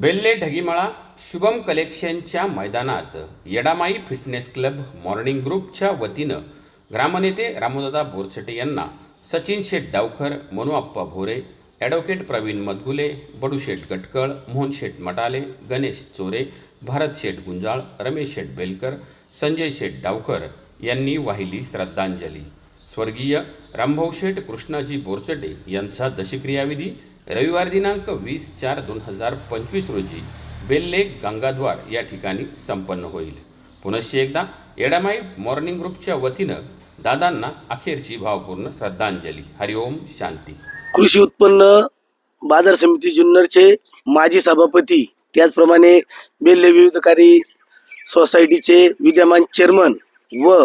बेल्ले ढगीमळा शुभम कलेक्शनच्या मैदानात येडामाई fitness club morning ग्रुपच्या वतीनं ग्रामनेते रामोदादा बोरचटे यांना सचिन शेठ डावखर मनुआप्पा भोरे ॲडव्होकेट प्रवीण मदगुले बडूशेठ गटकळ मोहन शेठ मटाले गणेश चोरे भारत शेठ गुंजाळ रमेश शेठ बेलकर संजय शेठ डावकर यांनी वाहिली श्रद्धांजली. स्वर्गीय रामभाऊ शेठ कृष्णाजी बोरचटे यांचा दशक्रियाविधी रविवार दिनांक वीस चार दोन हजार पंचवीस रोजी बेल्ले गंगाद्वार या ठिकाणी संपन्न होईल. पुनश्च एकदा एडामाई मॉर्निंग ग्रुपच्या वतीनं दादांना अखेरची भावपूर्ण श्रद्धांजली. हरिओम शांती. कृषी उत्पन्न बाजार समिती जुन्नरचे माजी सभापती त्याचप्रमाणे बेल्ले विविधकारी सोसायटीचे विद्यमान चेअरमन व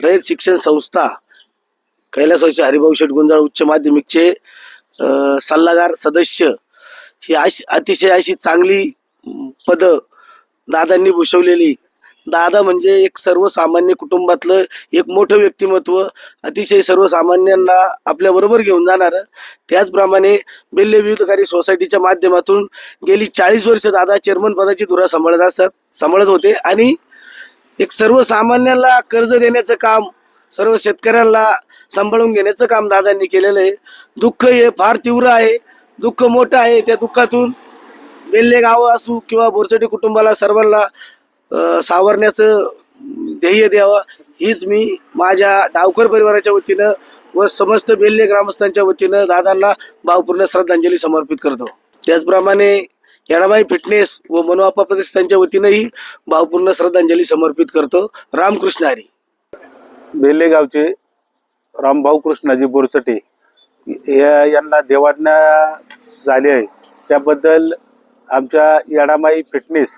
रयत शिक्षण संस्था कैलासवाचे हरिभाऊ शेटगुंजाळ उच्च माध्यमिकचे सल्लागार सदस्य ही अशी अतिशय अशी चांगली पद दादांनी भूषवलेली. दादा म्हणजे एक सर्वसामान्य कुटुंबातलं एक मोठं व्यक्तिमत्व अतिशय सर्वसामान्यांना आपल्याबरोबर घेऊन जाणारं. त्याचप्रमाणे बेल्ले विविधकारी सोसायटीच्या माध्यमातून गेली चाळीस वर्ष दादा चेअरमन पदाची धुरा सांभाळत असतात सांभाळत होते आणि एक सर्वसामान्यांना कर्ज देण्याचं काम सर्व शेतकऱ्यांना सांभाळून घेण्याचं काम दादांनी केलेलं आहे. दुःख हे फार तीव्र आहे. दुःख मोठं आहे त्या दुःखातून. बेल्ले गाव असू किंवा बोरचटी कुटुंबाला सर्वांना सावरण्याचं ध्येय द्यावं हीच मी माझ्या डावकर परिवाराच्या वतीनं व समस्त बेल्ले ग्रामस्थांच्या वतीनं दादांना भावपूर्ण श्रद्धांजली समर्पित करतो. त्याचप्रमाणे येणाबाई फिटनेस व मनोआपा प्रतिष्ठानच्या वतीनंही भावपूर्ण श्रद्धांजली समर्पित करतो. रामकृष्ण हरी. बेल्ले गावचे रामभाऊ कृष्णाजी बोरचटे या यांना देवाज्ञा झाली आहे. त्याबद्दल आमच्या येडामाई फिटनेस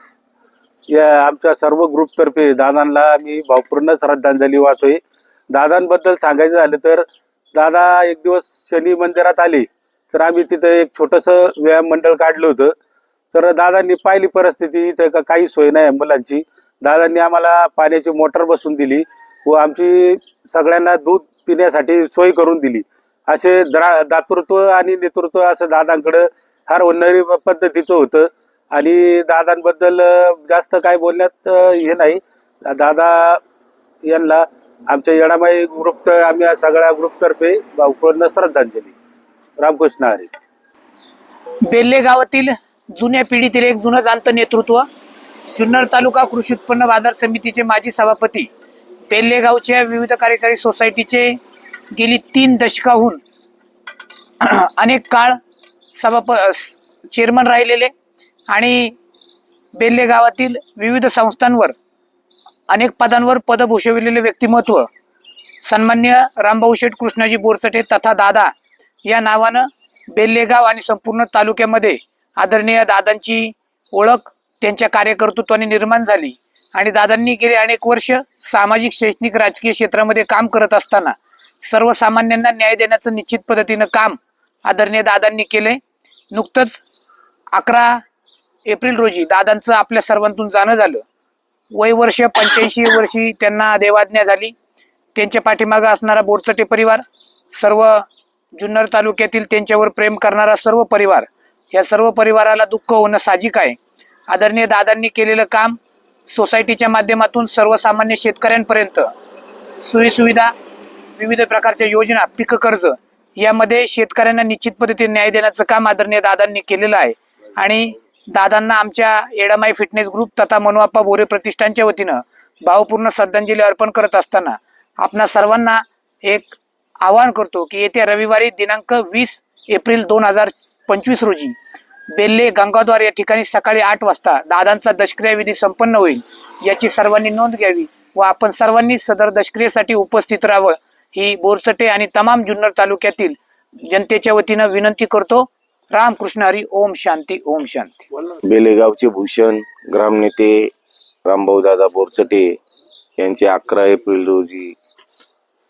या आमच्या सर्व ग्रुपतर्फे दादांना आम्ही भावपूर्ण श्रद्धांजली वाहतोय. दादांबद्दल सांगायचं झालं तर दादा एक दिवस शनी मंदिरात आले तर आम्ही तिथं एक छोटंसं व्यायाम मंडळ काढलं होतं. तर दादांनी पाहिली परिस्थिती इथं काही सोय नाही मुलांची. दादांनी आम्हाला पाण्याची मोटर बसून दिली. व आमची सगळ्यांना दूध पिण्यासाठी सोय करून दिली. असे द्रा दातृत्व आणि नेतृत्व असं दादांकडं फार होणारी पद्धतीचं होतं. आणि दादांबद्दल जास्त काय बोलण्यात हे नाही. दादा यांना आमच्या येणामाई ग्रुप आम्ही सगळ्या ग्रुपतर्फे भावपूर्ण श्रद्धांजली. रामकृष्ण हरी बेल्ले गावातील जुन्या पिढीतील एक जुनं जाणतं नेतृत्व जुन्नर तालुका कृषी उत्पन्न बाजार समितीचे माजी सभापती पेल्लेगावच्या विविध कार्यकारी सोसायटीचे गेली तीन दशकाहून अनेक काळ सभाप चेअरमन राहिलेले आणि बेल्ले गावातील विविध संस्थांवर अनेक पदांवर पद भूषविलेले व्यक्तिमत्व सन्मान्य रामभाऊ शेठ कृष्णाजी बोरचटे तथा दादा या नावानं बेल्लेगाव आणि संपूर्ण तालुक्यामध्ये आदरणीय दादांची ओळख त्यांच्या कार्यकर्तृत्वाने निर्माण झाली. आणि दादांनी गेले अनेक वर्ष सामाजिक शैक्षणिक राजकीय क्षेत्रामध्ये काम करत असताना सर्वसामान्यांना न्याय देण्याचं निश्चित पद्धतीनं काम आदरणीय दादांनी केले नुकतंच अकरा एप्रिल रोजी दादांचं आपल्या सर्वांतून जाणं झालं. वय वर्ष पंच्याऐंशी वर्षी त्यांना देवाज्ञा झाली. त्यांच्या पाठीमागं असणारा बोरचटे परिवार सर्व जुन्नर तालुक्यातील त्यांच्यावर प्रेम करणारा सर्व परिवार या सर्व परिवाराला दुःख होणं साहजिक आहे. आदरणीय दादांनी केलेलं काम सोसायटीच्या माध्यमातून सर्वसामान्य शेतकऱ्यांपर्यंत सोयीसुविधा विविध प्रकारच्या योजना पीक कर्ज यामध्ये शेतकऱ्यांना निश्चित पद्धतीने न्याय देण्याचं काम आदरणीय दादांनी केलेलं आहे. आणि दादांना आमच्या एडामाई फिटनेस ग्रुप तथा मनोआप्पा बोरे प्रतिष्ठानच्या वतीनं भावपूर्ण श्रद्धांजली अर्पण करत असताना आपणा सर्वांना एक आवाहन करतो की येत्या रविवारी दिनांक वीस एप्रिल दोन हजार पंचवीस रोजी बेल्ले गंगाद्वार या ठिकाणी सकाळी आठ वाजता दादांचा दशक्रिया विधी संपन्न होईल याची सर्वांनी नोंद घ्यावी व आपण सर्वांनी सदर दशक्रियेसाठी उपस्थित राहावं ही बोरसटे आणि तमाम जुन्नर तालुक्यातील जनतेच्या वतीनं विनंती करतो. रामकृष्ण हरी ओम शांती ओम शांती. बेलेगावचे भूषण ग्रामनेते रामभाऊ दादा बोरचटे यांचे अकरा एप्रिल रोजी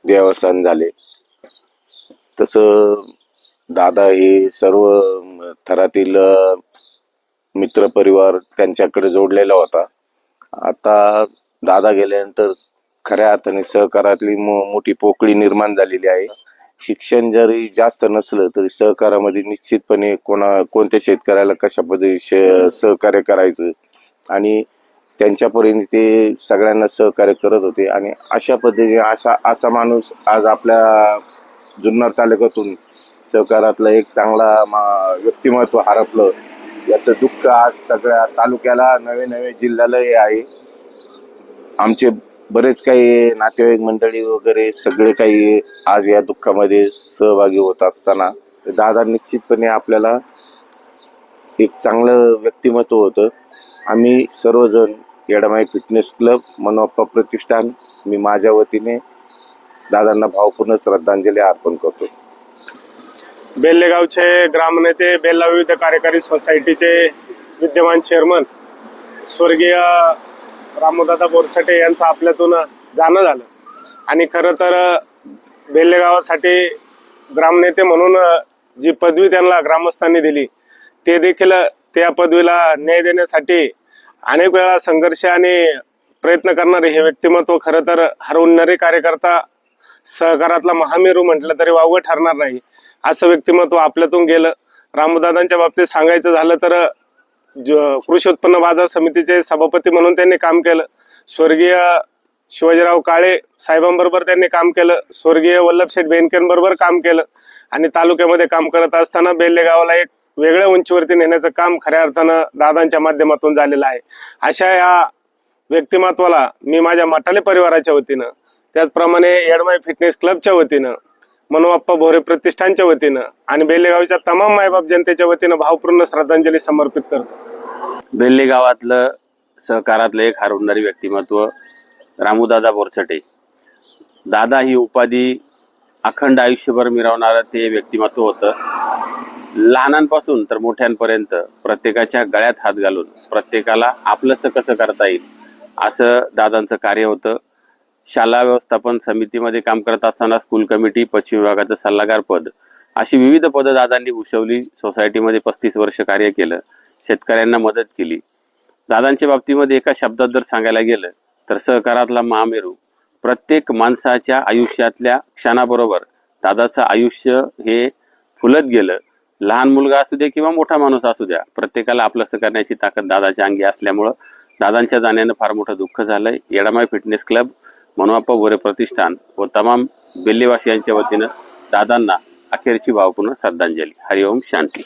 देवस्थान झाले. तसं दादा हे सर्व थरातील मित्र मित्रपरिवार त्यांच्याकडे जोडलेला होता. आता दादा गेल्यानंतर खऱ्या अर्थाने सहकारातली मो- मोठी पोकळी निर्माण झालेली आहे. शिक्षण जरी जास्त नसलं तरी सहकारामध्ये निश्चितपणे कोणा कोणत्या शेतकऱ्याला कशा पद्धतीने सहकार्य करायचं आणि त्यांच्यापर्यंत ते सगळ्यांना सहकार्य करत होते. आणि अशा पद्धतीने असा असा माणूस आज आपल्या जुन्नर तालुक्यातून सहकारातलं एक चांगला मा- व्यक्तिमत्व हरपलं. याचं दुःख आज सगळ्या तालुक्याला नवे नवे जिल्ह्यालाही आहे. आमचे बरेच काही नातेवाईक मंडळी वगैरे सगळे काही आज या दुःखामध्ये सहभागी होत असताना दादा निश्चितपणे आपल्याला एक चांगलं व्यक्तिमत्व होतं. आम्ही सर्वजण येडामाई फिटनेस क्लब मनोप्पा प्रतिष्ठान मी माझ्या वतीने दादांना भावपूर्ण श्रद्धांजली अर्पण करतो. बेल्लेगावचे ग्रामनेते बेल्ला विविध कार्यकारी सोसायटीचे विद्यमान चेअरमन स्वर्गीय रामोदादा बोरसटे यांचं आपल्यातून जाणं झालं. आणि खरं तर बेल्लेगावासाठी ग्रामनेते म्हणून जी पदवी त्यांना ग्रामस्थांनी दिली ते देखील त्या पदवीला न्याय देण्यासाठी अनेक वेळा संघर्ष आणि प्रयत्न करणारे हे व्यक्तिमत्व खरं तर हरवणारे कार्यकर्ता सहकारातला महामेरू म्हटलं तरी वावगं ठरणार नाही. असं व्यक्तिमत्व आपल्यातून गेलं. रामदादांच्या बाबतीत सांगायचं झालं तर ज- कृषी उत्पन्न बाजार समितीचे सभापती म्हणून त्यांनी काम केलं. स्वर्गीय शिवाजीराव काळे साहेबांबरोबर त्यांनी काम केलं. स्वर्गीय वल्लभशेठ बेनकेंबरोबर काम केलं. आणि तालुक्यामध्ये काम करत असताना बेल्ले गावाला एक वेगळ्या उंचीवरती नेण्याचं काम खऱ्या अर्थानं दादांच्या माध्यमातून झालेलं आहे. अशा या व्यक्तिमत्वाला मी माझ्या मटाले परिवाराच्या वतीनं त्याचप्रमाणे एडमाय फिटनेस क्लबच्या वतीनं मनोबाप्पा भोरे प्रतिष्ठानच्या वतीनं आणि बेल्लेगावच्या तमाम मायबाप जनतेच्या वतीनं भावपूर्ण श्रद्धांजली समर्पित करतो. बेल्ले गावातलं सहकारातलं एक हरवणारी व्यक्तिमत्व रामूदादा बोरचटे दादा ही उपाधी अखंड आयुष्यभर मिरवणारं ते व्यक्तिमत्व होतं. लहानांपासून तर मोठ्यांपर्यंत प्रत्येकाच्या गळ्यात हात घालून प्रत्येकाला आपलंसं कसं करता येईल असं दादांचं कार्य होतं. शाला व्यवस्थापन समितीमध्ये काम करत असताना स्कूल कमिटी पश्चिम विभागाचं सल्लागार पद अशी विविध पदं दादांनी भूषवली. सोसायटीमध्ये पस्तीस वर्ष कार्य केलं. शेतकऱ्यांना मदत केली. दादांच्या बाबतीमध्ये एका शब्दात जर सांगायला गेलं तर सहकारातला महामेरू. प्रत्येक माणसाच्या आयुष्यातल्या क्षणाबरोबर दादाचं आयुष्य हे फुलत गेलं. लहान मुलगा असू दे किंवा मोठा माणूस असू द्या प्रत्येकाला आपलंसं करण्याची ताकद दादाच्या अंगी असल्यामुळं दादांच्या जाण्यानं फार मोठं दुःख झालं येडामाय फिटनेस क्लब मनोप्पा गोरे प्रतिष्ठान व तमाम बेल्लेवासियांच्या वतीनं दादांना अखेरची भावपूर्ण श्रद्धांजली. हरिओम शांती.